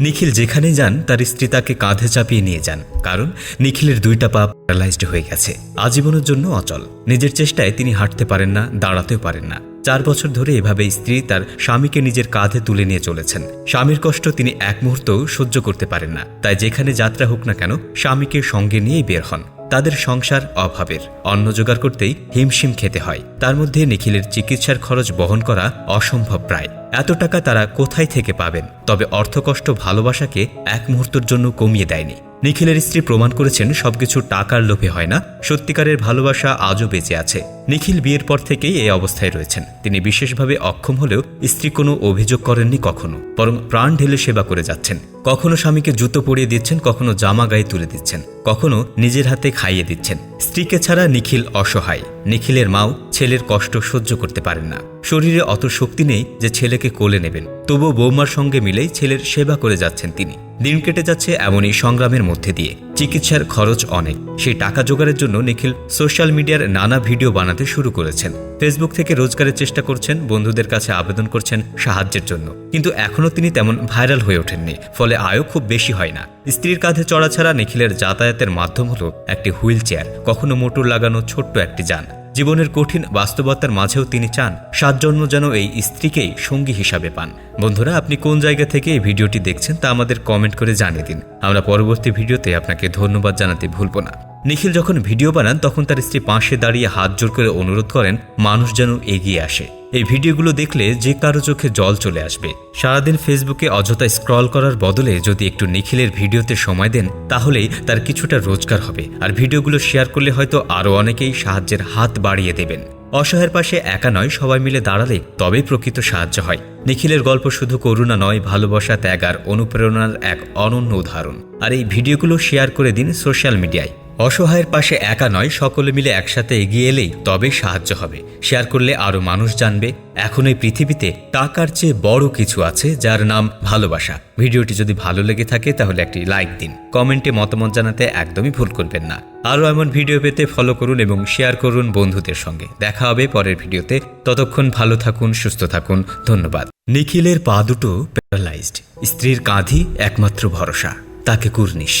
নিখিল যেখানে যান, তার স্ত্রী তাকে কাঁধে চাপিয়ে নিয়ে যান, কারণ নিখিলের দুইটা পা প্যারালাইজড হয়ে গেছে। আজীবনের জন্য অচল। নিজের চেষ্টায় তিনি হাঁটতে পারেন না, দাঁড়াতেও পারেন না। চার বছর ধরে এভাবে স্ত্রী তার স্বামীকে নিজের কাঁধে তুলে নিয়ে চলেছেন। স্বামীর কষ্ট তিনি এক মুহূর্তও সহ্য করতে পারেন না। তাই যেখানে যাত্রা হোক না কেন, স্বামীকে সঙ্গে নিয়েই বের হন। তাদের সংসার অভাবের। অন্ন জোগাড় করতেই হিমশিম খেতে হয়। তার মধ্যে নিখিলের চিকিৎসার খরচ বহন করা অসম্ভব প্রায়। এত টাকা তারা কোথায় থেকে পাবেন? তবে অর্থকষ্ট ভালোবাসাকে এক মুহূর্তের জন্য কমিয়ে দেয়নি। নিখিলের স্ত্রী প্রমাণ করেছেন, সবকিছু টাকার লোভে হয় না। সত্যিকারের ভালোবাসা আজও বেঁচে আছে। নিখিল বিয়ের পর থেকেই এই অবস্থায় রয়েছেন। তিনি বিশেষভাবে অক্ষম হলেও স্ত্রী কোনো অভিযোগ করেননি কখনো, বরং প্রাণ ঢেলে সেবা করে যাচ্ছেন। কখনো স্বামীকে জুতো পরিয়ে দিচ্ছেন, কখনো জামা গায়ে তুলে দিচ্ছেন, কখনো নিজের হাতে খাইয়ে দিচ্ছেন। স্ত্রীকে ছাড়া নিখিল অসহায়। নিখিলের মাও ছেলের কষ্ট সহ্য করতে পারেন না। শরীরে অত শক্তি নেই যে ছেলেকে কোলে নেবেন। তবুও বৌমার সঙ্গে মিলেই ছেলের সেবা করে যাচ্ছেন তিনি। দিন কেটে যাচ্ছে এমনই সংগ্রামের মধ্যে দিয়ে। চিকিৎসার খরচ অনেক। সেই টাকা জোগাড়ের জন্য নিখিল সোশ্যাল মিডিয়ার নানা ভিডিও বানাতে শুরু করেছেন। ফেসবুক থেকে রোজগারের চেষ্টা করছেন, বন্ধুদের কাছে আবেদন করছেন সাহায্যের জন্য। কিন্তু এখনও তিনি তেমন ভাইরাল হয়ে ওঠেননি, ফলে আয়ও খুব বেশি হয় না। স্ত্রীর কাঁধে চড়া ছাড়া নিখিলের যাতায়াতের মাধ্যম হলো একটি হুইল চেয়ার, কখনো মোটর লাগানো ছোট্ট একটি যান। জীবনের কঠিন বাস্তবতার মাঝেও তিনি চান সাত জন্ম যেন এই স্ত্রীকেই সঙ্গী হিসাবে পান। বন্ধুরা, আপনি কোন জায়গা থেকে এই ভিডিওটি দেখছেন তা আমাদের কমেন্ট করে জানিয়ে দিন। আমরা পরবর্তী ভিডিওতে আপনাকে ধন্যবাদ জানাতে ভুলব না। নিখিল যখন ভিডিও বানান, তখন তার স্ত্রী পাশে দাঁড়িয়ে হাত জোর করে অনুরোধ করেন, মানুষ যেন এগিয়ে আসে। এই ভিডিওগুলো দেখলে যে কারও চোখে জল চলে আসবে। সারাদিন ফেসবুকে অযথা স্ক্রল করার বদলে যদি একটু নিখিলের ভিডিওতে সময় দেন, তাহলেই তার কিছুটা রোজগার হবে। আর ভিডিওগুলো শেয়ার করলে হয়তো আরও অনেকেই সাহায্যের হাত বাড়িয়ে দেবেন। অসহায়ের পাশে একা নয়, সবাই মিলে দাঁড়ালে তবেই প্রকৃত সাহায্য হয়। নিখিলের গল্প শুধু করুণা নয়, ভালোবাসা, ত্যাগ আর অনুপ্রেরণার এক অনন্য উদাহরণ। আর এই ভিডিওগুলো শেয়ার করে দিন সোশ্যাল মিডিয়ায়। অসহায়ের পাশে একা নয়, সকলে মিলে একসাথে এগিয়ে এলেই তবে সাহায্য হবে। শেয়ার করলে আরও মানুষ জানবে, এখন এই পৃথিবীতে টাকার চেয়ে বড় কিছু আছে যার নাম ভালোবাসা। ভিডিওটি যদি ভালো লেগে থাকে তাহলে একটি লাইক দিন। কমেন্টে মতামত জানাতে একদমই ভুল করবেন না। আরও এমন ভিডিও পেতে ফলো করুন এবং শেয়ার করুন বন্ধুদের সঙ্গে। দেখা হবে পরের ভিডিওতে। ততক্ষণ ভালো থাকুন, সুস্থ থাকুন। ধন্যবাদ। নিখিলের পা দুটো প্যারালাইজড স্ত্রীর কাঁধই একমাত্র ভরসা, তাকে কুর্নিশ।